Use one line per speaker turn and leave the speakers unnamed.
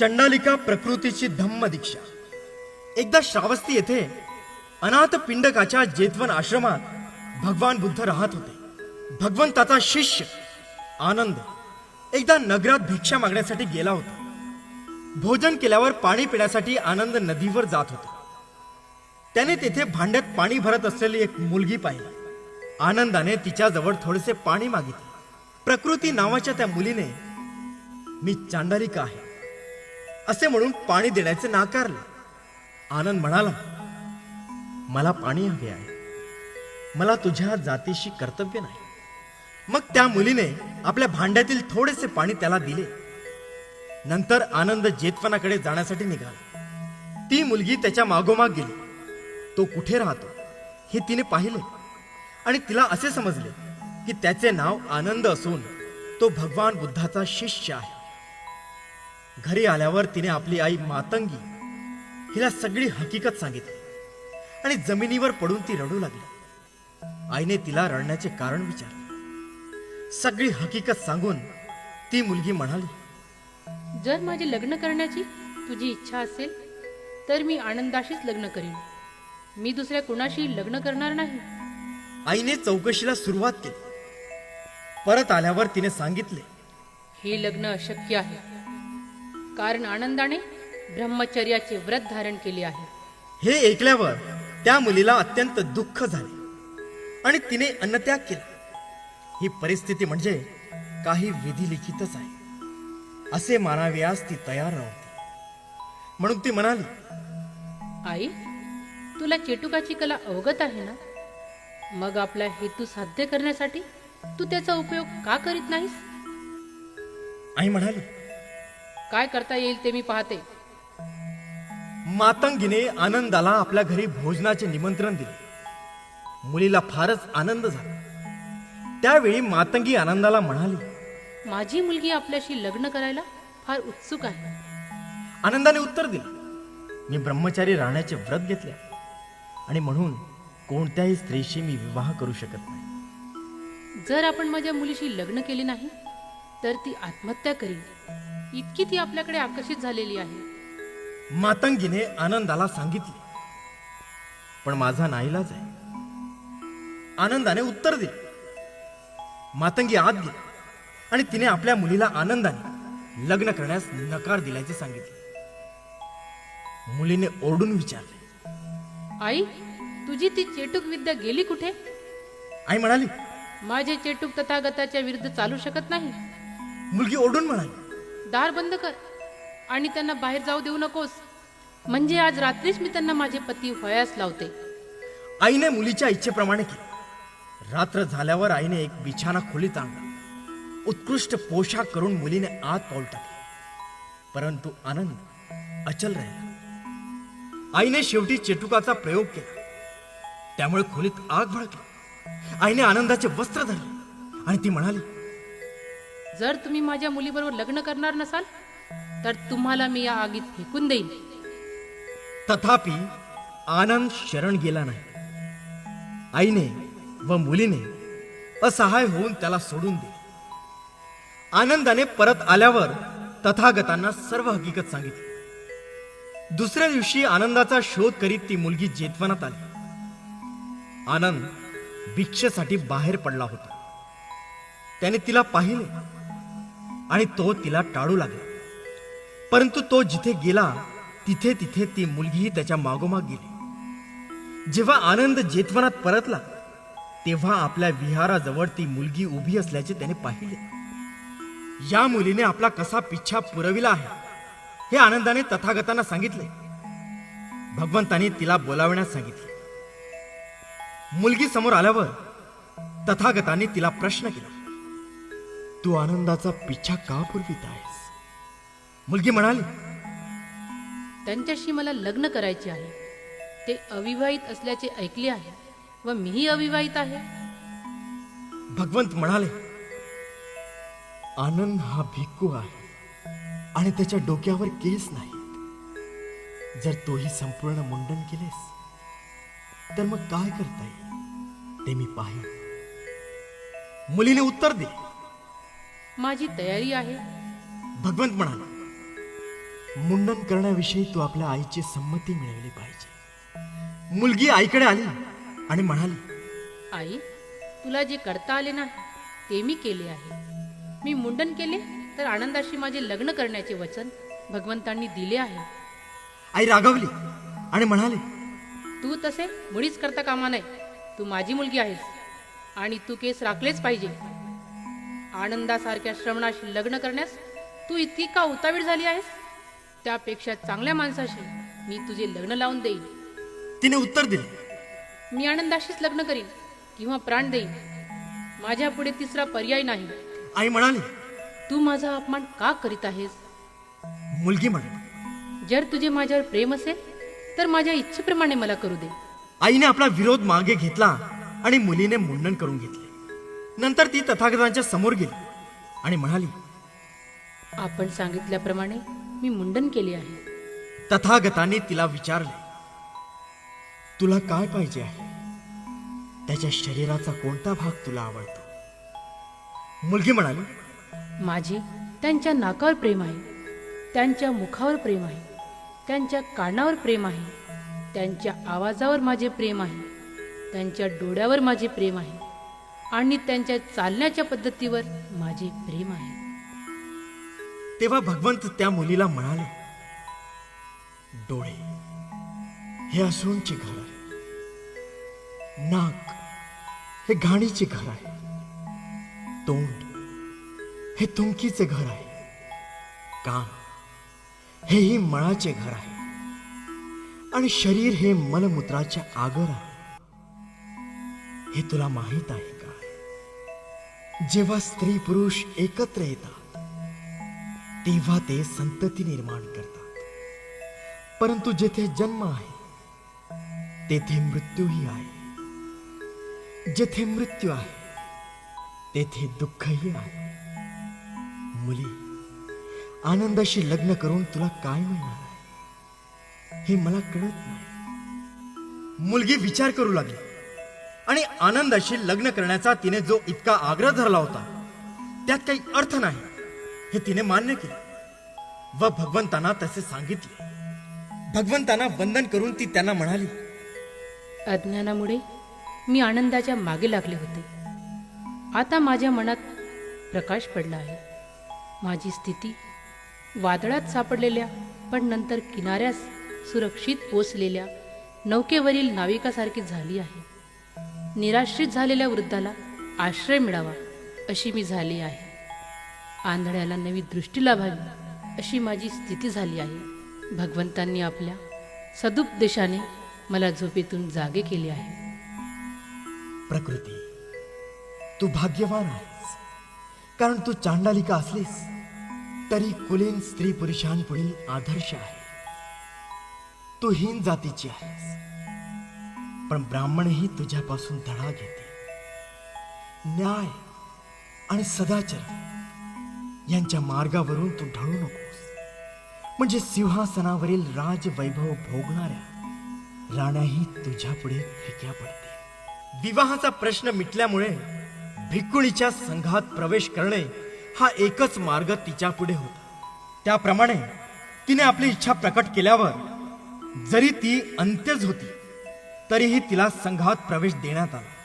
चंडालिका प्रकृतीची धम्म दीक्षा एकदा श्रावस्ती येथे अनाथ पिंडकाच्या जेतवन आश्रमात भगवान बुद्ध राहत होते. भगवंताचा शिष्य आनंद एकदा नगरात भिक्षा मागण्यासाठी गेला होता. भोजन केल्यावर पाणी पिण्यासाठी आनंद नदीवर जात होता. त्याने तेथे भांड्यात पाणी भरत असलेली एक मुलगी पाहिली. आनंदाने तिच्याजवळ थोडेसे पाणी मागितले. प्रकृती नावाच्या त्या मुलीने मी चांडालिका आहे. असे म्हणून पाणी देण्याचे नाकारले. आनंद म्हणाला मला पाणी हवे आहे. मला तुझ्या जातीशी कर्तव्य नाही. मग त्या मुलीने आपल्या भांड्यातील थोडेसे पाणी त्याला दिले. नंतर आनंद जेतवनाकडे जाण्यासाठी निघाला. ती मुलगी त्याच्या मागोमाग गेली. तो कुठे राहतो हे तिने पाहिले. आणि तिला असे समजले की त्याचे नाव आनंद असून तो भगवान बुद्धाचा शिष्य आहे. घरी आल्यावर तिने आपली आई मातंगी हिला सगळी हकीकत सांगितली. आणि जमिनीवर पडून ती रडू लागली. आईने तिला रडण्याचे कारण विचारले. सगळी हकीकत सांगून ती मुलगी म्हणाली
जर माझे लग्न करण्याची तुझी इच्छा असेल तर मी आनंदाशीच लग्न करीन. मी दुसऱ्या कुणाशी लग्न करणार नाही.
आईने चौकशीला सुरुवात केली. परत आल्यावर तिने सांगितले
हे लग्न अशक्य आहे. कारण आनंदाने ब्रह्मचर्याचे व्रत धारण केले आहे.
हे ऐकल्यावर त्या मुलीला अत्यंत दुःख झाले आणि तिने अन्नत्याग केला. ही परिस्थिती म्हणजे काही विधी लिखितच आहे. असे मानाव्यास ती तयार नव्हती. म्हणून ती म्हणाली
आई तुला चेटुकाची कला अवगत आहे ना? मग आपला हेतू साध्य करण्यासाठी तू त्याचा उपयोग का करीत नाहीस?
आई म्हणाली
काय करता येईल ते मी पाहते.
मातंगीने आनंदाला आपल्या घरी भोजनाचे निमंत्रण दिले. मुलीला फारच आनंद झाला. त्यावेळी मातंगी आनंदाला म्हणाली
माझी मुलगी आपल्याशी लग्न करायला फार उत्सुक आहे.
आनंदाने उत्तर दिले मी ब्रह्मचारी राहण्याचे व्रत घेतले आणि म्हणून कोणत्याही स्त्रीशी मी विवाह करू शकत नाही.
जर आपण माझ्या मुलीशी लग्न केले नाही तर ती आत्महत्या करील इतकी ती आपल्याकडे आकर्षित झालेली आहे.
मातंगीने आनंदाला सांगितले. पण माझा नाईलाज आहे. आनंदाने उत्तर दिले. मातंगी आत गेली आणि तिने आपल्या मुलीला आनंदाने लग्न करण्यास नकार दिल्याचे सांगितले. मुलीने ओरडून विचारले.
आई तुझी ती चेटूक विद्या गेली कुठे?
आई म्हणाली
माझे चेटूक तथागताच्या विरुद्ध चालू शकत नाही.
मुलगी ओरडून म्हणाली
दार बंद कर. आणि त्यांना बाहेर जाऊ देऊ नकोस. म्हणजे आज रात्रीच मी त्यांना माझे पती व्हायास लावते.
आईने मुलीच्या इच्छेप्रमाणे केले. रात्र झाल्यावर आईने एक बिछाना खोलीत आणला. उत्कृष्ट पोशाख करून मुलीने आत पाऊल टाकले. परंतु आनंद अचल राहिला. आईने शेवटी चेटुकाचा प्रयोग केला. त्यामुळे खोलीत आग भडकली. आईने आनंदाचे वस्त्र धरले. आणि ती म्हणाली
जर तुम्ही माझ्या मुलीबरोबर लग्न करणार नसाल तर तुम्हाला मी या आगीत फेकून देईन.
तथापि आनंद शरण गेला नाही. आईने व मुलीने असहाय होऊन त्याला सोडून दिले. आनंदाने परत आल्यावर तथागतांना सर्व हकीकत सांगितली. दुसऱ्या दिवशी आनंदाचा शोध करीत ती मुलगी जेतवनात आली. आनंद भिक्षेसाठी बाहेर पडला होता. त्याने तिला पाहिले. आणि तो तिला टाळू लागला. परंतु तो जिथे गेला तिथे तिथे ती मुलगीही त्याच्या मागोमाग गेली. जेव्हा आनंद जेतवनात परतला तेव्हा आपल्या विहाराजवळ ती मुलगी उभी असल्याचे त्याने पाहिले. या मुलीने आपला कसा पिच्छा पुरविला आहे हे आनंदाने तथागतांना सांगितले. भगवंताने तिला बोलावण्यास सांगितले. मुलगी समोर आल्यावर तथागतांनी तिला प्रश्न केला. तू आनंदाचा पिच्छा का पुरवित आहेस? मुलगी म्हणाली
त्यांच्याशी मला लग्न करायचे आहे. ते अविवाहित असल्याचे ऐकले आहे व मीही अविवाहित आहे.
भगवंत म्हणाले आनंद हा भिक्खू आहे आणि त्याच्या डोक्यावर केस नाहीत. जर तोही संपूर्ण मुंडन केलेस तर मग काय करता येईल ते मी पाहिन. मुलीने उत्तर दिले
माझी तयारी आहे.
भगवंत म्हणाले मुंडन करण्याविषयी तू आपल्या आईची संमती मिळवली पाहिजे. मुलगी आईकडे आली आणि म्हणाली
आई तुला जे करता आले नाही ते मी केले आहे. मी मुंडन केले तर आनंदाशी माझे लग्न करण्याचे वचन भगवंतांनी दिले आहे.
आई रागवली आणि म्हणाले
तू तसे मुळीच करता कामा नाही तू माझी मुलगी आहेस आणि तू केस राखलेच पाहिजे. आनंदासारख्या श्रवणाशी लग्न करण्यास तू इतकी का उतावीळ झाली आहेस? त्यापेक्षा चांगल्या माणसाशी मी तुझे लग्न लावून देईन.
तिने उत्तर दिले.
मी आनंदाशीच लग्न करीन किंवा प्राण देईन. माझ्या पुढे तिसरा पर्याय नाही.
आई म्हणाली
तू माझा अपमान का करीत आहेस?
मुलगी म्हणाली
जर तुझे माझ्यावर प्रेम असेल तर माझ्या इच्छेप्रमाणे मला करू दे.
आईने आपला विरोध मागे घेतला आणि मुलीने मुंडन करून घेतले. नंतर ती तथागतांच्या समोर गेली आणि म्हणाली
आपण सांगितल्याप्रमाणे मी मुंडन केले आहे.
तथागतांनी तिला विचारले तुला काय पाहिजे आहे? त्याच्या शरीराचा कोणता भाग तुला आवडतो? मुलगी म्हणाली
माझे त्यांच्या नाकावर प्रेम आहे त्यांच्या मुखावर प्रेम आहे त्यांच्या कानावर प्रेम आहे त्यांच्या आवाजावर माझे प्रेम आहे त्यांच्या डोळ्यावर माझे प्रेम आहे आणि त्यांच्या चालण्याच्या पद्धतीवर माझे प्रेम आहे.
तेव्हा भगवंत त्या मुलीला म्हणाले डोळे हे असूनचे घर आहे. नाक हे घाणीचे घर आहे. तोंड हे तुमकीचे घर आहे. कान हेही मळाचे घर आहे. आणि शरीर हे मलमूत्राचे आगर आहे. हे तुला माहीत आहे. जेव्हा स्त्री पुरुष एकत्र येतात तेव्हा ते संतती निर्माण करतात. परंतु जेथे जन्म आहे तेथे मृत्यूही आहे. जेथे मृत्यू आहे तेथे दुःखही आहे. मुली आनंदाशी लग्न करून तुला काय मिळणार आहे हे मला कळत नाही. मुलगी विचार करू लागली. आणि आनंदाशी लग्न करण्याचा तिने जो इतका आग्रह धरला होता त्यात काही अर्थ नाही. हे तिने मान्य केले व भगवंतांना तसे सांगितले. भगवंतांना वंदन करून ती त्यांना म्हणाली
अज्ञानामुळे मी आनंदाच्या मागे लागले होते. आता माझ्या मनात प्रकाश पडला आहे. माझी स्थिती वादळात सापडलेल्या पण नंतर किनाऱ्यास सुरक्षित पोचलेल्या नौकेवरील नाविकासारखी झाली आहे. निराश्रित झालेल्या वृद्धाला आश्रय मिळावा अशी मी झाली आहे. आंधळ्याला नवी दृष्टी लाभावी अशी माझी स्थिती झाली आहे. भगवंतांनी आपल्या सदुपदेशाने मला झोपेतून जागे केले आहे.
प्रकृती तू भाग्यवान आहेस. कारण तू चांडालिका असलीस तरी कुलीन स्त्री पुरुषांपुढील आदर्श आहे. तू हीन जातीची आहेस. पण ब्राह्मणही तुझ्यापासून धडा घेते. न्याय आणि सदाचार यांच्या मार्गावरून तू ढळू नकोस. म्हणजे सिंहासनावरील राजवैभव भोगणाऱ्या राण्याही तुझ्या पुढे फिक्या पडते विवाहाचा प्रश्न मिटल्यामुळे भिक्कुणीच्या संघात प्रवेश करणे हा एकच मार्ग तिच्या पुढे होता. त्याप्रमाणे तिने आपली इच्छा प्रकट केल्यावर जरी ती अंत्यज होती तरीही तिला संघात प्रवेश देण्यात आला.